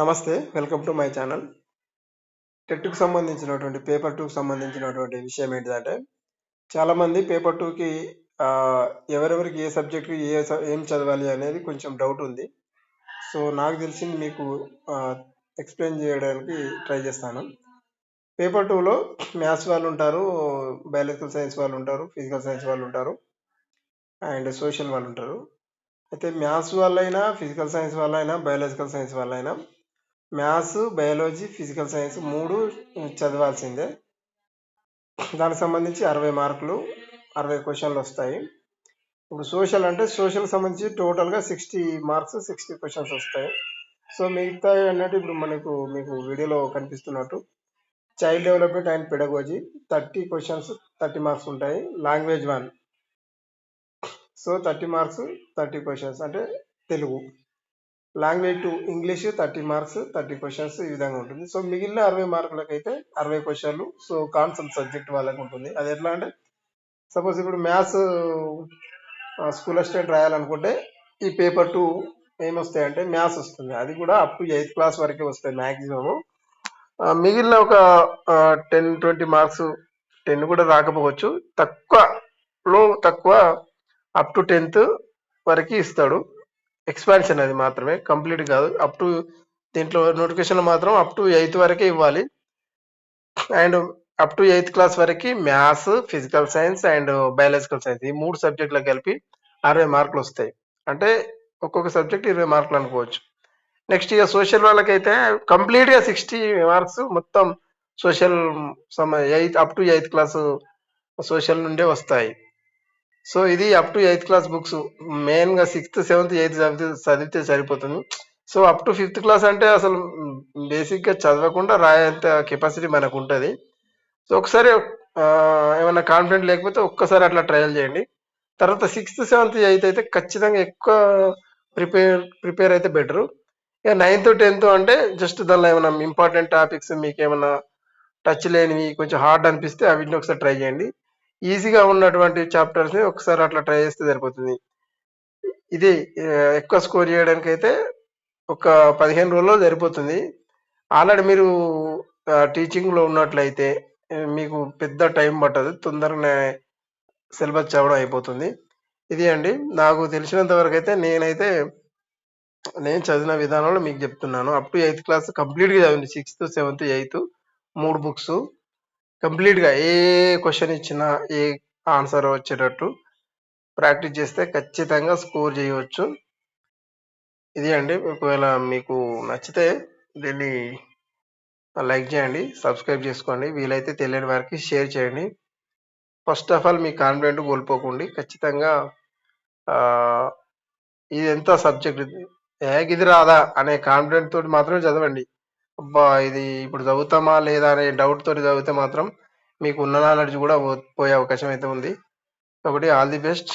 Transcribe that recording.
నమస్తే welcome to my channel. టెట్కు సంబంధించినటువంటి పేపర్ టూకి సంబంధించినటువంటి విషయం ఏంటిదంటే చాలామంది పేపర్ టూకి ఎవరెవరికి ఏ సబ్జెక్ట్కి ఏ ఏం చదవాలి అనేది కొంచెం డౌట్ ఉంది. సో నాకు తెలిసింది మీకు ఎక్స్ప్లెయిన్ చేయడానికి ట్రై చేస్తాను. పేపర్ టూలో మ్యాథ్స్ వాళ్ళు ఉంటారు బయాలజికల్ సైన్స్ వాళ్ళు ఉంటారు ఫిజికల్ సైన్స్ వాళ్ళు ఉంటారు అండ్ సోషల్ వాళ్ళు ఉంటారు. అయితే మ్యాథ్స్ వాళ్ళైనా ఫిజికల్ సైన్స్ వాళ్ళైనా బయాలజికల్ సైన్స్ వాళ్ళైనా మ్యాథ్స్ బయాలజీ ఫిజికల్ సైన్స్ మూడు చదవాల్సిందే. దానికి సంబంధించి అరవై మార్కులు అరవై క్వశ్చన్లు వస్తాయి. ఇప్పుడు సోషల్ అంటే సోషల్ సంబంధించి టోటల్గా సిక్స్టీ మార్క్స్ సిక్స్టీ క్వశ్చన్స్ వస్తాయి. సో మిగతా అన్నట్టు ఇప్పుడు మనకు మీకు వీడియోలో కనిపిస్తున్నట్టు. Child development and pedagogy thirty questions thirty marks ఉంటాయి. Language one so thirty marks thirty questions అంటే Telugu. Language two English thirty marks thirty questions ఈ విధంగా ఉంటుంది. సో మిగిలిన అరవై మార్కులకు అయితే అరవై క్వశ్చన్లు సో కాన్సెప్ట్ సబ్జెక్ట్ వాళ్ళకి ఉంటుంది. అది ఎట్లా అంటే సపోజ్ ఇప్పుడు మ్యాథ్స్ స్కూల్ అసిస్టెంట్ రాయాలనుకుంటే ఈ పేపర్ టూ ఏమొస్తాయంటే మ్యాథ్స్ వస్తుంది. అది కూడా అప్ టు ఎయిత్ క్లాస్ వరకే వస్తాయి మ్యాక్సిమము మిగిలిన ఒక టెన్ ట్వంటీ మార్క్స్ టెన్ కూడా రాకపోవచ్చు. తక్కువలో తక్కువ అప్ టు టెన్త్ వరకు ఇస్తాడు. ఎక్స్పాన్షన్ అది మాత్రమే కంప్లీట్ కాదు. అప్ టు దీంట్లో నోటిఫికేషన్ మాత్రం అప్ టు ఎయిత్ వరకే ఇవ్వాలి. And up to eighth class వరకు maths physical science and biological science ఈ మూడు సబ్జెక్టులకు కలిపి అరవై మార్కులు వస్తాయి. అంటే ఒక్కొక్క సబ్జెక్ట్ ఇరవై మార్కులు అనుకోవచ్చు. నెక్స్ట్ ఇక సోషల్ వాళ్ళకైతే కంప్లీట్గా సిక్స్టీ మార్క్స్ మొత్తం సోషల్ సమ eighth up to eighth class social నుండే వస్తాయి. సో ఇది up to eighth class books మెయిన్గా సిక్స్త్ సెవెంత్ ఎయిత్ చదివితే చదివితే సరిపోతుంది. So up to fifth class అంటే అసలు బేసిక్గా చదవకుండా రాయేంత కెపాసిటీ మనకు ఉంటుంది. సో ఒకసారి ఏమైనా కాన్ఫిడెంట్ లేకపోతే ఒక్కసారి అట్లా ట్రయల్ చేయండి. తర్వాత సిక్స్త్ సెవెంత్ ఎయిత్ అయితే ఖచ్చితంగా ఎక్కువ ప్రిపేర్ ప్రిపేర్ అయితే బెటరు ఇక నైన్త్ టెన్త్ అంటే జస్ట్ దానిలో ఏమైనా ఇంపార్టెంట్ టాపిక్స్ మీకు ఏమైనా టచ్ లేనివి కొంచెం హార్డ్ అనిపిస్తే అవిటిని ఒకసారి ట్రై చేయండి. ఈజీగా ఉన్నటువంటి చాప్టర్స్ని ఒకసారి అట్లా ట్రై చేస్తే సరిపోతుంది. ఇది ఎక్కువ స్కోర్ చేయడానికి అయితే ఒక పదిహేను రోజుల్లో సరిపోతుంది. ఆల్రెడీ మీరు టీచింగ్లో ఉన్నట్లయితే మీకు పెద్ద టైం పట్టదు. తొందరగానే సిలబస్ చదవడం అయిపోతుంది. ఇది అండి. నాకు తెలిసినంత వరకు అయితే నేనైతే నేను చదివిన విధానంలో మీకు చెప్తున్నాను. అప్ టు ఎయిత్ క్లాస్ కంప్లీట్గా చదివింది. సిక్స్త్ సెవెంత్ ఎయిత్ మూడు బుక్స్. కంప్లీట్గా ఏ క్వశ్చన్ ఇచ్చినా ఏ ఆన్సర్ వచ్చేటట్టు ప్రాక్టీస్ చేస్తే ఖచ్చితంగా స్కోర్ చేయవచ్చు. ఇది అండి. ఒకవేళ మీకు నచ్చితే దీన్ని లైక్ చేయండి సబ్స్క్రైబ్ చేసుకోండి. వీలైతే తెలియని వారికి షేర్ చేయండి. ఫస్ట్ ఆఫ్ ఆల్ మీ కాన్ఫిడెంట్ కోల్పోకండి. ఖచ్చితంగా ఇది ఎంత సబ్జెక్ట్? ఏ ఇది రాదా? అనే కాన్ఫిడెంట్ తోటి మాత్రమే చదవండి. అబ్బా ఇది ఇప్పుడు చదువుతామా లేదా అనే డౌట్ తోటి చదివితే మాత్రం మీకు ఉన్న నాలెడ్జ్ కూడా పోయే అవకాశం అయితే ఉంది. కాబట్టి ఆల్ ది బెస్ట్